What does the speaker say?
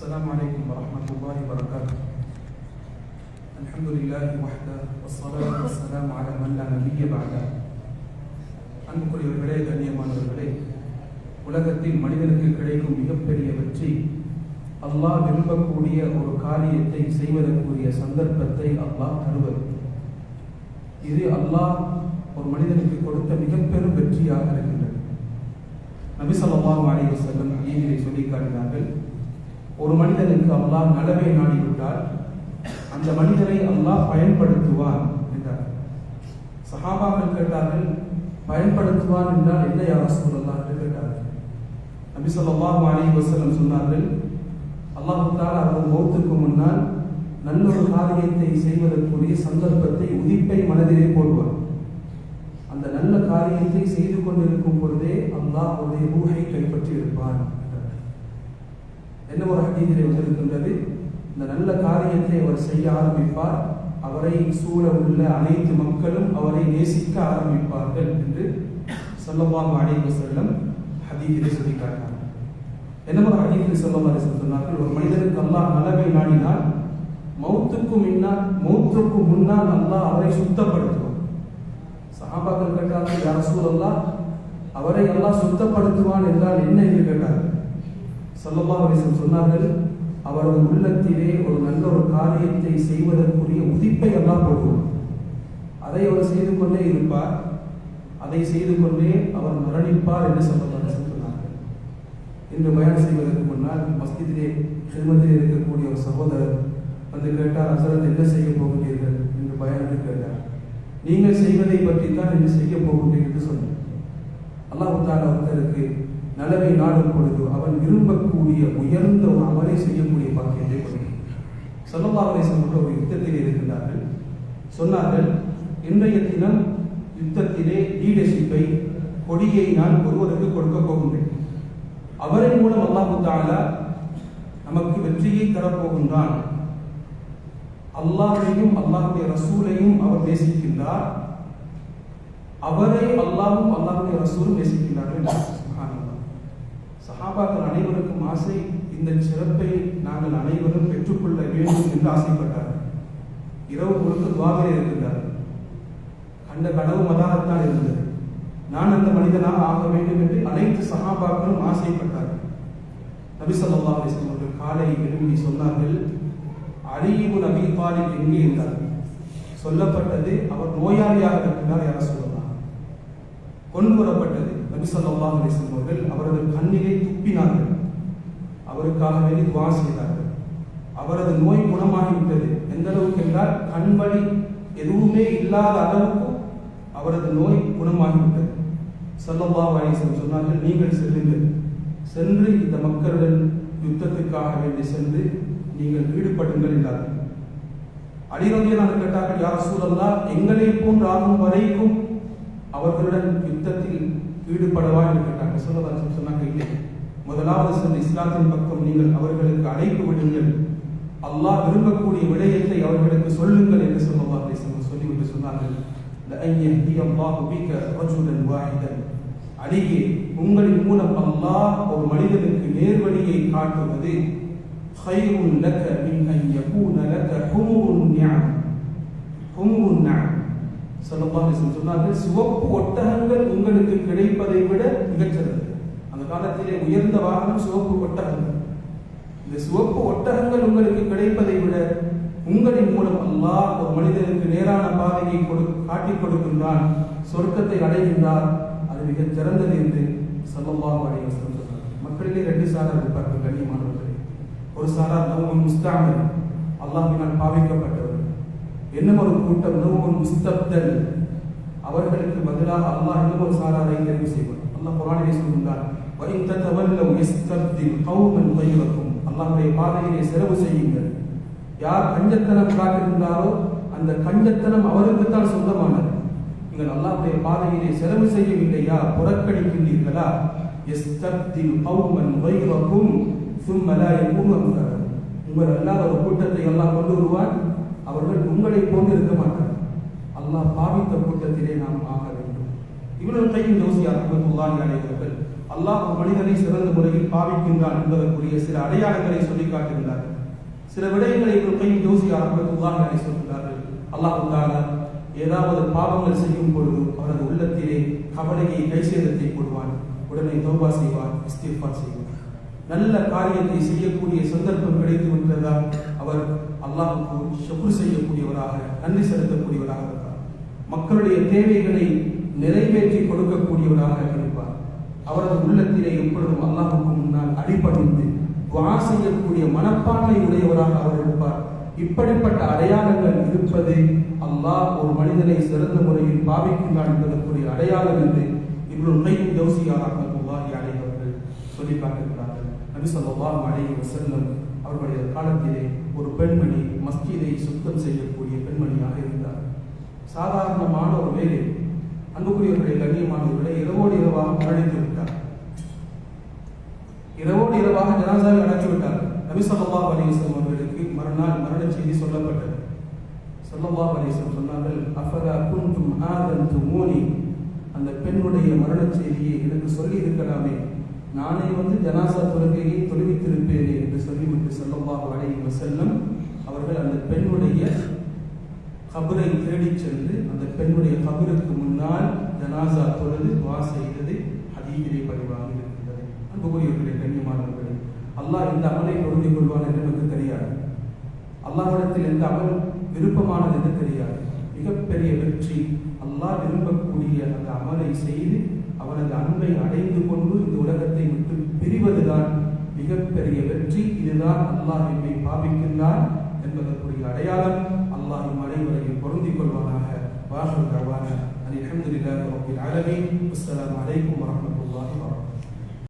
السلام عليكم ورحمة الله وبركاته الحمد لله وحده والصلاة والسلام على من لا نبي بعده அன்புக்குரியவர்களே கண்ணியமானவர்களே உலகத்தில் மனிதனுக்கு கிடைக்கும் மிகப்பெரிய வெற்றி அல்லாஹ் விரும்பக்கூடிய ஒரு காரியத்தை செய்வதற்குரிய சந்தர்ப்பத்தை அல்லாஹ் தருவது இது அல்லாஹ் ஒரு மனிதனுக்கு கொடுத்த மிகப்பெரும் வெற்றியாக இருக்கின்றது நபி ஸல்லல்லாஹு அலைஹி வஸல்லம் ஹதீஸிலே சொல்லி காட்டினார்கள் ஒரு மனிதனுக்கு அல்லாஹ் நலவை நாடிவிட்டால் அந்த மனிதரை அல்லாஹ் பயன்படுத்துவார் என்றார். சஹாபாக்கள் கேட்டார்கள் பயன்படுத்துவார் என்றால் என்ன யார் சொல்லலாம் என்று கேட்டார்கள். நபி ஸல்லல்லாஹு அலைஹி வசலம் சொன்னார்கள் அல்லாஹ் அவர் மௌத்துக்கு முன்னால் நல்ல ஒரு காரியத்தை செய்வதற்குரிய சந்தர்ப்பத்தை உதிப்பை மனதிலே போடுவார் அந்த நல்ல காரியத்தை செய்து கொண்டிருக்கும் பொழுதே அல்லாஹ் அவருடைய ரூஹை கைப்பற்றி இருப்பான் என்ன ஒரு ஹதீதிலே வந்திருக்கின்றது? இந்த நல்ல காரியத்தை அவர் செய்ய ஆரம்பிப்பார். அவரை சூழ உள்ள அனைத்து மக்களும் அவரை நேசிக்க ஆரம்பிப்பார்கள் என்று சொல்லலாம் அலைஹி செல்லம் ஹதீதிலே சொல்லி காட்டினார் என்ன ஒரு ஹதீதில் சொல்லலாம் சொன்னார்கள்? ஒரு மனிதனுக்கு அல்லாஹ் நலவை நாடினால் மௌத்துக்கு முன்னால் மௌத்துக்கு முன்னால் அல்லாஹ் அவரை சுத்தப்படுத்துவார் சஹாபாக்கள் கேட்டார்கள் யார் சூழல்லா அவரை அல்லாஹ் சுத்தப்படுத்துவான் என்றால் என்ன என்று கேட்டார்கள் சொன்னார்கள் அவரது உள்ளத்திலே ஒரு நல்ல ஒரு காரியத்தை செய்வதற்குரிய உதிப்பை எல்லாம் போடுவோம் அதை அவர் செய்து கொண்டே இருப்பார். அதை செய்து கொண்டே அவர் மரணிப்பார் என்று சொல்லமாக சொன்னார்கள். இன்று பயன் செய்வதற்கு முன்னால் மஸ்ஜிதிலே ஹில்மத்திலே இருக்கக்கூடிய ஒரு சகோதரர் வந்து கேட்டார் அசரத் என்ன செய்ய போகிறீர்கள் என்று பயனுக்கு கேட்டார். நீங்கள் செய்வதை பற்றி தான் என்ன செய்ய போகிறீர்கள் என்று சொன்னார். அல்லாஹ் தாலா ஒருத்தருக்கு நலவை நாடும் பொழுது அவன் விரும்பக்கூடிய உயர்ந்த ஒரு அமலை செய்யக்கூடிய பாக்கியத்தை கொடுக்கும் சொல்லல்லாஹலை சொல்லுற ஒரு யுத்தத்தில் இருக்கின்றார்கள். சொன்னார்கள் இன்றைய தினம் யுத்தத்திலே லீடர்ஷிப்பை கொடியை நான் ஒருவருக்கு கொடுக்க போகின்றேன். அவரின் மூலம் அல்லாஹு தாலா நமக்கு வெற்றியை தரப்போகின்றான் அல்லாஹையும் அல்லாஹுடைய ரசூலையும் அவர் நேசிக்கின்றார். அவரை அல்லாஹும் அல்லாஹுடைய ரசூலும் நேசிக்கின்றார்கள் சஹாபாக்கள் அனைவருக்கும் ஆசை இந்த சிறப்பை நாங்கள் அனைவரும் பெற்றுக்கொள்ள வேண்டும் என்று ஆசைப்பட்டார்கள். இரவு முழுக்க துவாவிலே இருக்கின்றார்கள். கண்ட கனவு மதாகத்தான் இருந்தது. நான் அந்த மனிதனாக ஆக வேண்டும் என்று அனைத்து சகாபாக்களும் ஆசைப்பட்டார்கள். நபி சொல்லா அலிஸ்லாம் அவர்கள் காலை எழும்பி சொன்னார்கள் அழிவு நபி பாலில் எங்கே? இருந்தார் சொல்லப்பட்டது அவர் நோயாளியாக இருக்கின்றார் யார சொல்லலாம். கொண்டு வரப்பட்டது. நபி ஸல்லல்லாஹு அவர்கள் அவரது கண்ணிலே துப்பினார்கள். அவருக்காக வேண்டி துவா செய்தார்கள். அவரது நோய் குணமாகிவிட்டது. எந்த அளவுக்கு என்றால் கண்வழி எதுவுமே இல்லாத அளவுக்கு அவரது நோய் குணமாகிவிட்டது. ஸல்லல்லாஹு அலைஹி சொன்னார்கள் நீங்கள் செல்லுங்கள். சென்று இந்த மக்களுடன் யுத்தத்துக்காக வேண்டி சென்று நீங்கள் ஈடுபடுங்கள் என்றார்கள். அடிரொந்தியனாக கேட்டார்கள் யார் சூழல்லா எங்களை போன்று ஆகும் வரைக்கும் அவர்களுடன் யுத்தத்தில் ஈடுபடவா என்று கேட்டார்கள் சொல்லலாம் சொன்னாங்க இல்லை முதலாவது சென்று இஸ்லாத்தின் பக்கம் நீங்கள் அவர்களுக்கு அழைப்பு விடுங்கள் அல்லாஹ் விரும்பக்கூடிய விடயத்தை அவர்களுக்கு சொல்லுங்கள் என்று சொல்லலாம் சொல்லிவிட்டு சொன்னார்கள் لأن يهدي الله بك رجلا واحدا அடியே உங்களின் மூலம் அல்லாஹ் ஒரு மனிதனுக்கு நேர்வழியை காட்டுவது خير لك من أن يكون لك حمر النعم حمر النعم ஸல்லல்லாஹு சொன்னார்கள் சிவப்பு ஒட்டகங்கள் உங்களுக்கு கிடைப்பதை விட மிகச்சிறந்தது. அந்த காலத்திலே உயர்ந்த வாகனம் சிவப்பு ஒட்டகங்கள். இந்த சிவப்பு ஒட்டகங்கள் உங்களுக்கு கிடைப்பதை விட உங்களின் மூலம் அல்லாஹ் ஒரு மனிதனுக்கு நேரான பாதையை கொடு காட்டிக் கொடுக்கின்றான் சொர்க்கத்தை அடைகின்றார். அது மிகச் சிறந்தது என்று ஸல்லல்லாஹு அலைஹி சொன்னார் மக்களிலே ரெண்டு சாரார் இருப்பார்கள் கண்ணியமானவர்களே. ஒரு சாரார் நவமுன் முஸ்தாமல் அல்லாஹ்வினால் பாவிக்கப்பட்டவர். இன்னும் ஒரு கூட்டம் நவமுன் முஸ்தப்தல் அவர்களுக்கு பதிலாக அல்லாஹ் இன்னும் ஒரு சாராரை தெரிவு செய்வார் அல்லாஹ் குர்ஆனிலே சொல்கின்றார் وَإِن تَتَوَلَّوْا يَسْتَبْدِلْ قَوْمًا غَيْرَكُمْ அல்லாஹ்வுடைய பாதையிலே செலவு செய்யுங்கள் யார் கஞ்சத்தனம் காட்டுகின்றாரோ அந்த கஞ்சத்தனம் அவருக்கு தான் சொந்தமானது நீங்கள் அல்லாஹ்வுடைய பாதையிலே செலவு செய்யவில்லையா புறக்கணிக்கின்றீர்களா எஸ்தப்தில் கௌமன் வைரக்கும் சும்ம லா யகூனு அம்சாலக்கும். உங்கள் அல்லாத ஒரு கூட்டத்தை அல்லாஹ் கொண்டு வருவான் அவர்கள் உங்களை போன்று இருக்க மாட்டார்கள். அல்லாஹ் பாவித்த கூட்டத்திலே நாம் ஆக வேண்டும். இவ்வளவு கையும் ஜோசியா அகமதுல்லாஹி அலைஹி அல்லாஹ் மனிதனை சிறந்த முறையில் பாவிக்கின்றான் என்பதற்குரிய சில அடையாளங்களை சொல்லி காட்டுகின்றார் சில விடயங்களை இவ்வளவு கையும் ஜோசியா அகமதுல்லாஹி அலைஹி சொல்கிறார்கள் அல்லாஹ் ஏதாவது பாவங்கள் செய்யும் பொழுது அவரது உள்ளத்திலே கவலையை கைசேதத்தை போடுவான். உடனே தௌபா செய்வார் இஸ்திஃபா செய்வார் நல்ல காரியத்தை செய்யக்கூடிய சந்தர்ப்பம் கிடைத்து விட்டதால் அவர் அல்லாஹுக்கு ஷுக்ர் செய்யக்கூடியவராக நன்றி செலுத்தக்கூடியவராக இருப்பார். மக்களுடைய தேவைகளை நிறைவேற்றி கொடுக்கக்கூடியவராக இருப்பார். அவரது உள்ளத்திலே எப்பொழுதும் அல்லாஹுக்கு முன்னால் அடிபணிந்து துவா செய்யக்கூடிய மனப்பான்மை உடையவராக அவர் இருப்பார். இப்படிப்பட்ட அடையாளங்கள் இருப்பது அல்லாஹ் ஒரு மனிதனை சிறந்த முறையில் பாவிக்கின்றான் என்பதற்குரிய அடையாளம் என்று இவ்வளவு கையும் யோசியா ரஹமத்துல்லாஹி அலைஹி சொல்லி காட்டுகிறார்கள் நபிசல்லாஹும் ஸல்லல்லாஹு அலைஹி வஸல்லம் அவர்களுடைய காலத்திலே ஒரு பெண்மணி மஸ்ஜிதை சுத்தம் செய்யக்கூடிய பெண்மணியாக இருந்தார். சாதாரணமான ஒரு வேலை. அன்புக்குரியவர்களை கண்ணியமானவர்களை இரவோடு இரவாக மரணித்து விட்டார். இரவோடு இரவாக ஜனாசாவை அடக்கி விட்டார். நபி ஸல்லல்லாஹு அவர்களுக்கு மறுநாள் மரண செய்தி சொல்லப்பட்டது. ஸல்லல்லாஹு அலைஹி சொன்னார்கள் சொன்னார்கள் அஃபலா குன்தும் ஆதன்துமூனி? அந்த பெண்ணுடைய மரண செய்தியை எனக்கு சொல்லி இருக்கலாமே நானே வந்து ஜனாசா தொழுகையை தொழுவித்திருப்பேனே என்று சொல்லிவிட்டு ஸல்லல்லாஹு அலைஹி செல்லும் அவர்கள் அந்த பெண்ணுடைய கபரை தேடிச் சென்று அந்த பெண்ணுடைய கபருக்கு முன்னால் ஜனாசா தொழுது துவா செய்தது ஹதீதிலே பதிவாக இருக்கின்றது. அன்புக்குரியவர்களே கண்ணியமானவர்களே அல்லாஹ் இந்த அமலை பொருந்தி கொள்வான் என்று நமக்கு தெரியாது. அல்லாஹிடத்தில் எந்த அமல் விருப்பமானது என்று தெரியாது. மிகப்பெரிய வெற்றி. அல்லாஹ் விரும்பக்கூடிய அந்த அமலை செய்து அவனது அன்பை அடைந்து கொண்டு இந்த உலகத்தை விட்டு பிரிவதுதான் மிகப்பெரிய வெற்றி. இதுதான் அல்லாஹ் என்னை பாவிக்கின்றான் என்பதற்குரிய அடையாளம். அல்லாஹ் அனைவரையும் பொருந்திக் கொள்வானாக. வாசல் தருவான அலி அஹமதுல்லாஹி ரப்பில் ஆலமீன். அஸ்ஸலாமு அலைக்கும்